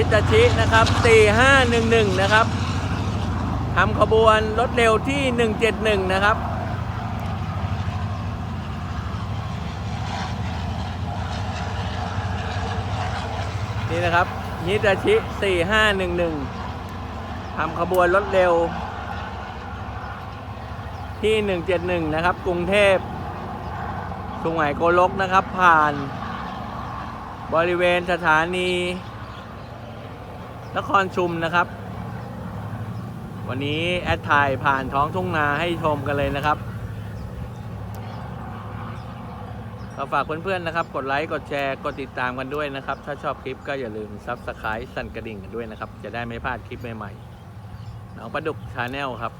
ิตาชินะครับ 4511 นะครับทำขบวนรถเร็วที่ 171 นะครับนี่นะครับฮิตาชิ 4511ทำขบวนรถเร็ว ที่ 171 นะครับ กรุงเทพสุไหงโกลกนะครับ ผ่าน บริเวณสถานี นครชุมนะครับ วันนี้แอดถ่ายผ่านท้องทุ่งนาให้ชมกันเลยนะครับก็ฝากเพื่อนๆนะครับ กดไลค์กดแชร์กดติดตามกันด้วยนะครับ ถ้าชอบคลิปก็อย่าลืมซับสไครต์สั่นกระดิ่งกันด้วยนะครับ จะได้ไม่พลาดคลิปใหม่ๆน้องประดุกชาแนลครับ